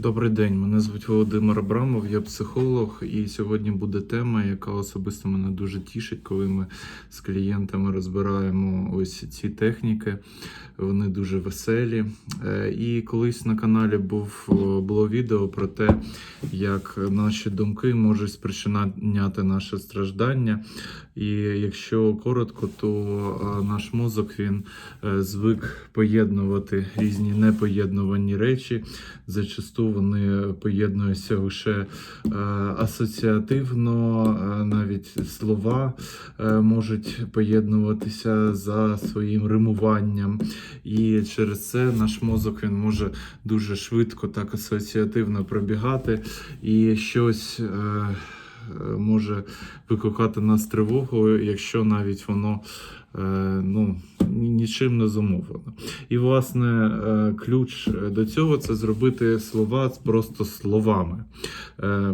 Добрий день, мене звуть Володимир Абрамов, я психолог, і сьогодні буде тема, яка особисто мене дуже тішить, коли ми з клієнтами розбираємо ось ці техніки. Вони дуже веселі. Е, І колись на каналі був було відео про те, як наші думки можуть спричиняти наше страждання. І якщо коротко, то е, наш мозок він е, звик поєднувати різні непоєднувані речі. Зачасту вони поєднуються лише е, асоціативно, навіть слова можуть поєднуватися за своїм римуванням. І через це наш мозок він може дуже швидко так асоціативно пробігати і щось. Е, може викликати нас тривогу, якщо навіть воно е, ну, нічим не зумовлено. І, власне, е, ключ до цього це зробити слова просто словами.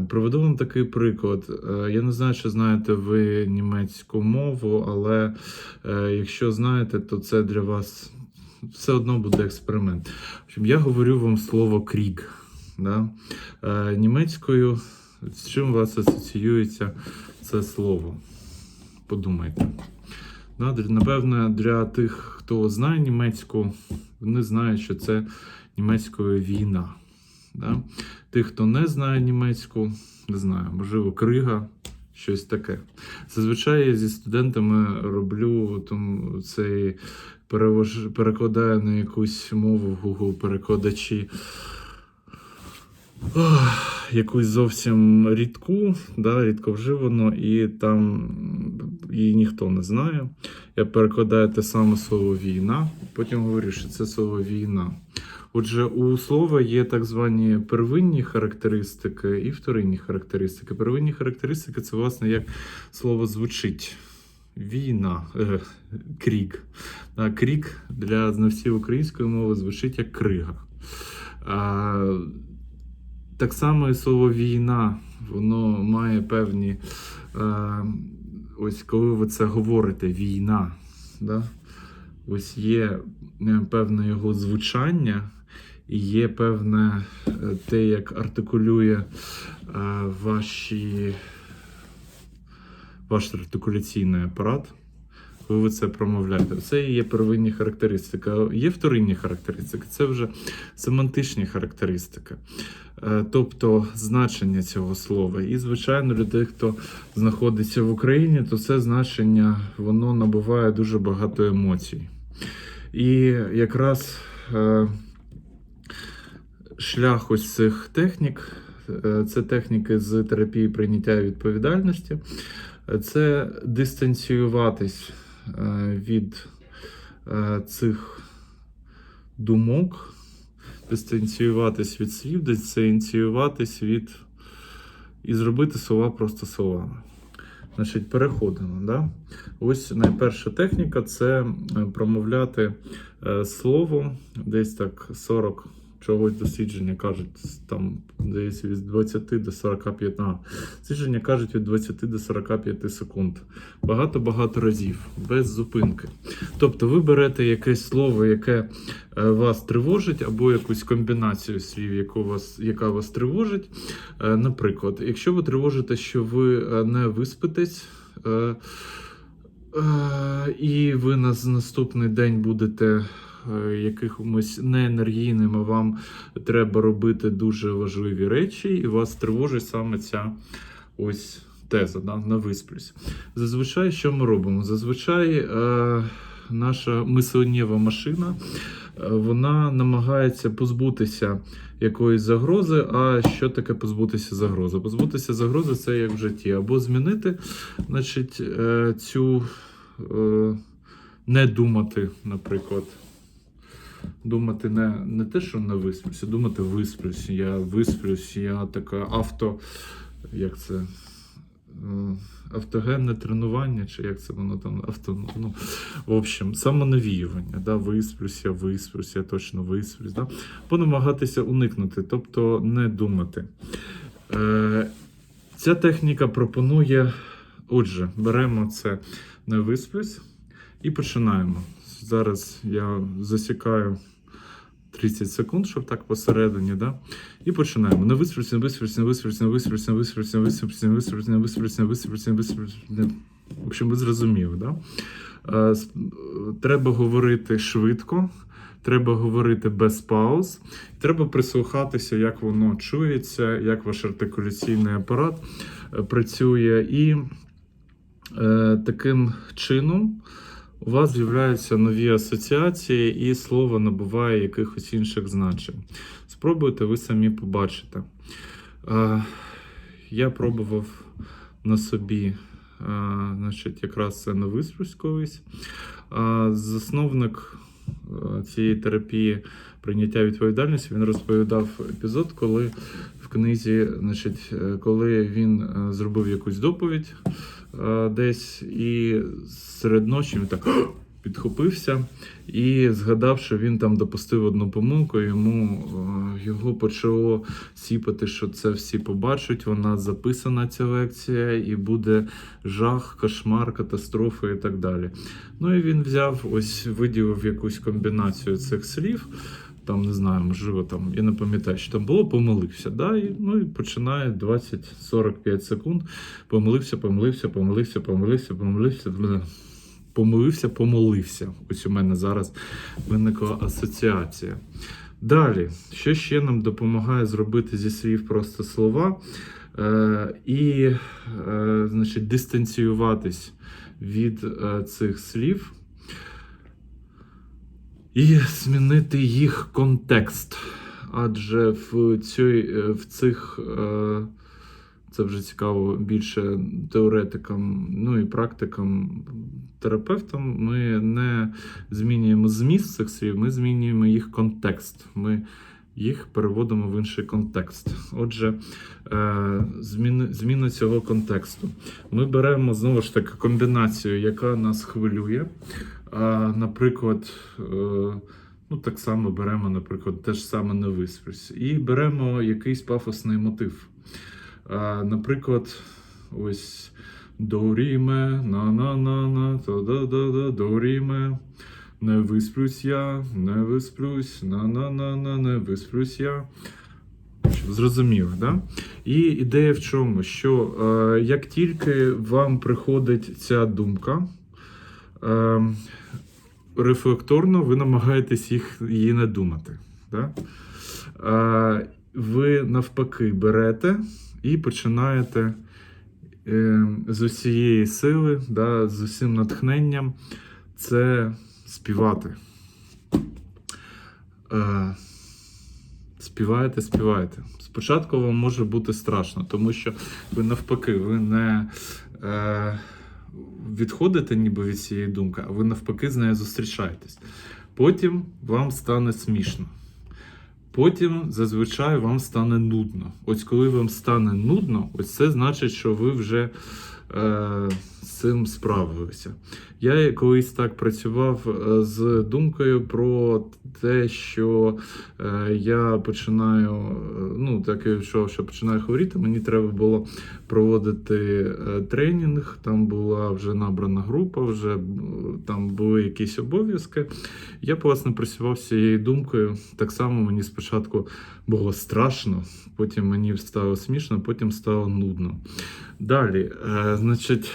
Приведу вам такий приклад. Я не знаю, чи знаєте ви німецьку мову, але якщо знаєте, то це для вас все одно буде експеримент. Я говорю вам слово крік. Да? Німецькою з чим у вас асоціюється це слово? Подумайте. Для- для тих, хто знає німецьку, вони знають, що це німецькою війна. Да? Тих, хто не знає німецьку, не знаю, можливо, крига, щось таке. Зазвичай я зі студентами роблю тому цей перевож... перекладаю на якусь мову в Google перекладачі. Ох, якусь зовсім рідку, да, рідковживану, і там її ніхто не знає. Я перекладаю те саме слово війна, потім говорю, що це слово війна. Отже, у слова є так звані первинні характеристики і вторинні характеристики. Первинні характеристики це, власне, як слово звучить. Війна, е, крік. А, крік для знавців української мови звучить як крига. А, так само і слово війна, воно має певні. Е, ось коли ви це говорите, війна. Да? Ось є е, певне його звучання, і є певне е, те, як артикулює е, ваші, ваш артикуляційний апарат. Коли ви це промовляєте, це і є первинні характеристики. Є вторинні характеристики, це вже семантичні характеристики, Е, тобто значення цього слова. І, звичайно, людей, хто знаходиться в Україні, то це значення воно набуває дуже багато емоцій. І якраз е, шлях ось цих технік, е, це техніки з терапії прийняття відповідальності, це дистанціюватись від е, цих думок, дистанціюватись від слів, дистанціюватись від і зробити слова просто словами. Значить, переходимо. Да? Ось найперша техніка це е, промовляти е, слово, десь так 40 чогось дослідження кажуть, там десь від 20 до 45. А, дослідження кажуть від 20 до 45 секунд. Багато-багато разів, без зупинки. Тобто ви берете якесь слово, яке е, вас тривожить, або якусь комбінацію слів, яку вас, яка вас тривожить. Е, Наприклад, якщо ви тривожите, що ви е, не виспитесь, і ви на наступний день будете е, якимось неенергійним, а вам треба робити дуже важливі речі, і вас тривожить саме ця ось теза, да, не висплюсь. Зазвичай, що ми робимо? Зазвичай е, наша мисленнєва машина. е, Вона намагається позбутися якоїсь загрози. А що таке позбутися загрози? Позбутися загрози це як в житті, або змінити, значить, е, цю не думати, наприклад. Думати не, не те, що не висплюсь, а думати висплюсь. Я висплюсь, я така авто. Як це? Е, Автогенне тренування, чи як це воно там авто, ну, в общем, самонавіювання, да, висплюсь, я висплюсь, я точно висплюсь, да, бо намагатися уникнути, тобто не думати. Е, ця техніка пропонує, отже, беремо це не висплюсь і починаємо. Зараз я засікаю 30 секунд, щоб так посередині, да? І починаємо. Не висвіться, не висвіться, не висвіться, не висвіться, не висвіться. Не- В общем, ви зрозуміли, да? Е, е, Треба говорити швидко, треба говорити без пауз, треба прислухатися, як воно чується, як ваш артикуляційний апарат е, працює. І е, таким чином у вас з'являються нові асоціації, і слово набуває якихось інших значень. Спробуйте, ви самі побачите. Я пробував на собі, значить, якраз це на виспрусь. А засновник цієї терапії прийняття відповідальності він розповідав епізод, коли в книзі, значить, е, коли він е, зробив якусь доповідь десь, і серед ночі він так підхопився і згадав, що він там допустив одну помилку, йому е, його почало сіпати, що це всі побачать. Вона записана ця лекція, і буде жах, кошмар, катастрофа і так далі. Ну і він взяв, ось виділив якусь комбінацію цих слів. Там не знаю, можливо, там я не пам'ятаю, що там було, помилився. Да? І, ну і починає 20-45 секунд. Помилився, помилився, помилився, помилився, помилився. Помилився, помолився. Ось у мене зараз виникла асоціація. Далі, що ще нам допомагає зробити зі слів просто слова е, і, е, значить, дистанціюватись від е, цих слів і змінити їх контекст. Адже в, цій, е, в цих е, це вже цікаво більше теоретикам, ну і практикам, терапевтам. Ми не змінюємо зміст цих слів, ми змінюємо їх контекст. Ми їх переводимо в інший контекст. Отже, е, зміни, зміна цього контексту. Ми беремо знову ж таки комбінацію, яка нас хвилює. Наприклад, е, ну так само беремо, наприклад, те ж саме не виспрись. І беремо якийсь пафосний мотив. Наприклад, ось доріме, на-на-на-на, та-да-да-да, доріме. Не висплюсь я, не висплюсь, на-на-на-на, не висплюсь я. Зрозуміло, да? І ідея в чому? Що е, як тільки вам приходить ця думка, е, рефлекторно ви намагаєтесь їх, її не думати. Да? Е, ви навпаки берете і починаєте е, з усієї сили, да, з усім натхненням це співати. Е, співаєте, співаєте. Спочатку вам може бути страшно, тому що ви навпаки, ви не е, відходите ніби від цієї думки, а ви навпаки з нею зустрічаєтесь. Потім вам стане смішно. Потім зазвичай вам стане нудно. Ось коли вам стане нудно, ось це значить, що ви вже е, цим справилися. Я колись так працював е, з думкою про те, що е, я починаю, е, ну так і що, що починаю хворіти, мені треба було проводити тренінг. Там була вже набрана група, вже там були якісь обов'язки. Я власне працював з цією думкою. Так само мені спочатку було страшно, потім мені стало смішно, потім стало нудно. Далі, значить.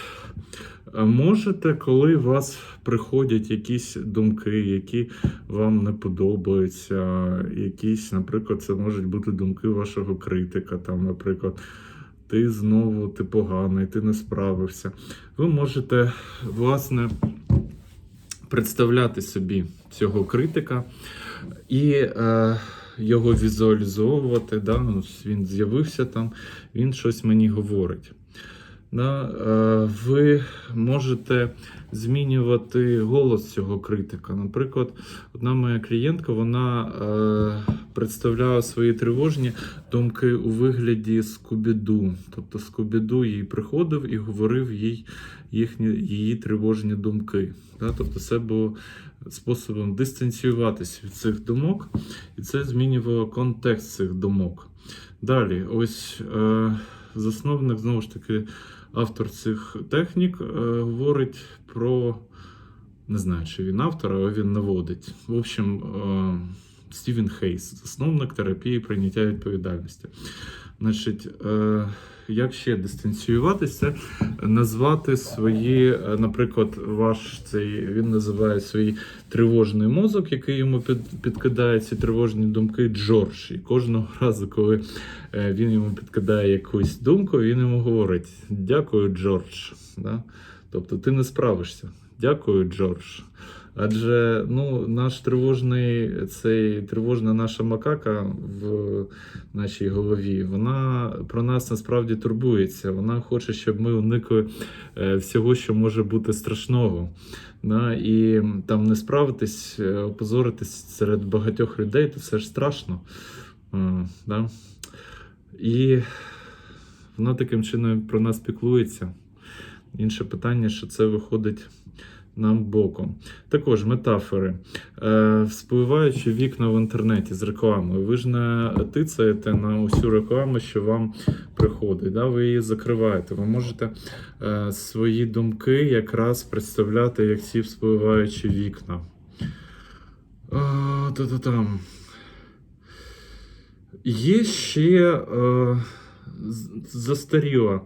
Можете, коли у вас приходять якісь думки, які вам не подобаються, якісь, наприклад, це можуть бути думки вашого критика, там, наприклад, ти знову ти поганий, ти не справився. Ви можете, власне, представляти собі цього критика і е, його візуалізовувати. Да? Ну, Він з'явився там, він щось мені говорить. Е, ви можете змінювати голос цього критика. Наприклад, одна моя клієнтка вона е, представляла свої тривожні думки у вигляді скубіду. Тобто скубіду їй приходив і говорив їй їхні її тривожні думки. Тобто, це було способом дистанціюватися від цих думок, і це змінювало контекст цих думок. Далі, ось е, засновник знову ж таки автор цих технік е, говорить про. Не знаю, чи він автор, але він наводить. В общем, е, Стівен Хейс, засновник терапії прийняття відповідальності. Значить, е, як ще дистанціюватися, назвати свої, е, наприклад, ваш цей він називає свій тривожний мозок, який йому під, підкидає ці тривожні думки Джордж. І кожного разу, коли е, він йому підкидає якусь думку, він йому говорить: Дякую, Джордж. Да? Тобто ти не справишся. Дякую, Джордж. Адже ну, наш тривожний, цей тривожна наша макака в нашій голові, вона про нас насправді турбується. Вона хоче, щоб ми уникли е, всього, що може бути страшного. Да? І там не справитись, е, опозоритись серед багатьох людей, то все ж страшно. Е, Да? І вона таким чином про нас піклується. Інше питання, що це виходить нам боком. Також метафори. Е, вспливаючи вікна в інтернеті з рекламою. Ви ж не тицаєте на усю рекламу, що вам приходить. Да? Ви її закриваєте. Ви можете е, свої думки якраз представляти як ці вспливаючі вікна. А, та-та-там. Є ще е, застаріла е,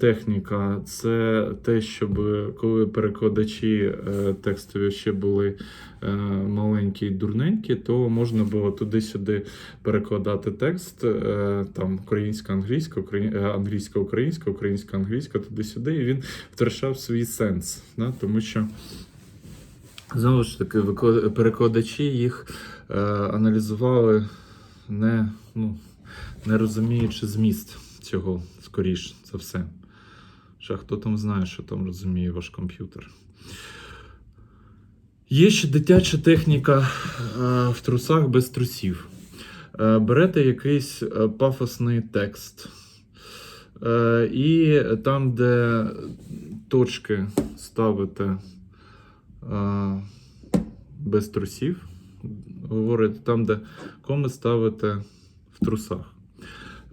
техніка. Це те, щоб коли перекладачі е, текстові ще були е, маленькі і дурненькі, то можна було туди-сюди перекладати текст, е, там українська, англійська, е, англійська, українська, українська, англійська, туди-сюди, і він втрачав свій сенс. Да? Тому що. Знову ж таки, перекладачі їх е, аналізували, не, ну, не розуміючи зміст цього, скоріш за все. Ще хто там знає, що там розуміє ваш комп'ютер. Є ще дитяча техніка е, в трусах без трусів. Е, берете якийсь е, пафосний текст. І там, де точки ставите без трусів, говорить там, де коми ставите в трусах.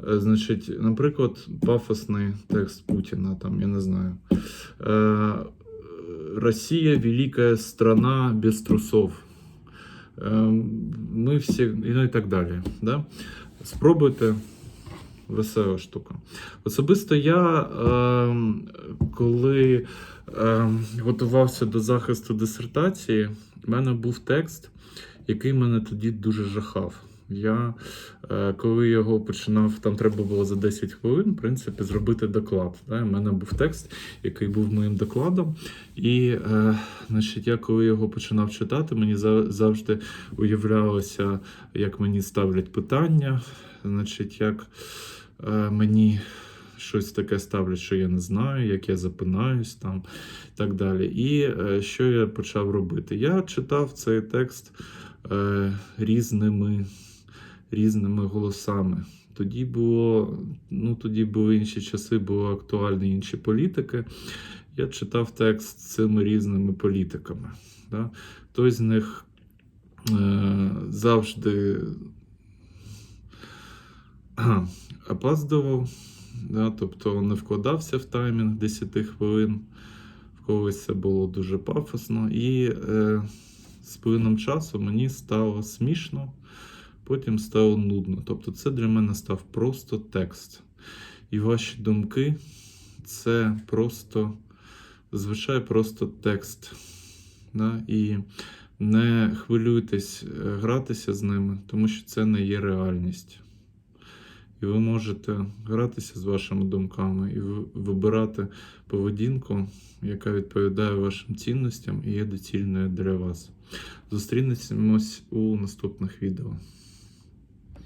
Е, Значить, наприклад, пафосний текст Путіна, там, я не знаю. Е, Росія велика страна без трусов. Е, Ми всі, ну і так далі. Да? Спробуйте. Весела штука. Особисто я, е, коли е, готувався до захисту дисертації, в мене був текст, який мене тоді дуже жахав. Я, е, коли його починав, там треба було за 10 хвилин, в принципі, зробити доклад. У мене був текст, який був моїм докладом. І е, значить, я коли його починав читати, мені за- завжди уявлялося, як мені ставлять питання, значить, як е, мені щось таке ставлять, що я не знаю, як я запинаюсь там і так далі. І е, що я почав робити? Я читав цей текст е, різними, різними голосами. Тоді було, ну тоді були інші часи, були актуальні інші політики. Я читав текст з цими різними політиками. Да? Той з них е, завжди опаздував, да, тобто не вкладався в таймінг 10 хвилин. В когось це було дуже пафосно. І е, з плином часу мені стало смішно, потім стало нудно. Тобто, це для мене став просто текст. І ваші думки це просто, зазвичай просто текст. Да? І не хвилюйтесь е, гратися з ними, тому що це не є реальність. І ви можете гратися з вашими думками і вибирати поведінку, яка відповідає вашим цінностям і є доцільною для вас. Зустрінемось у наступних відео.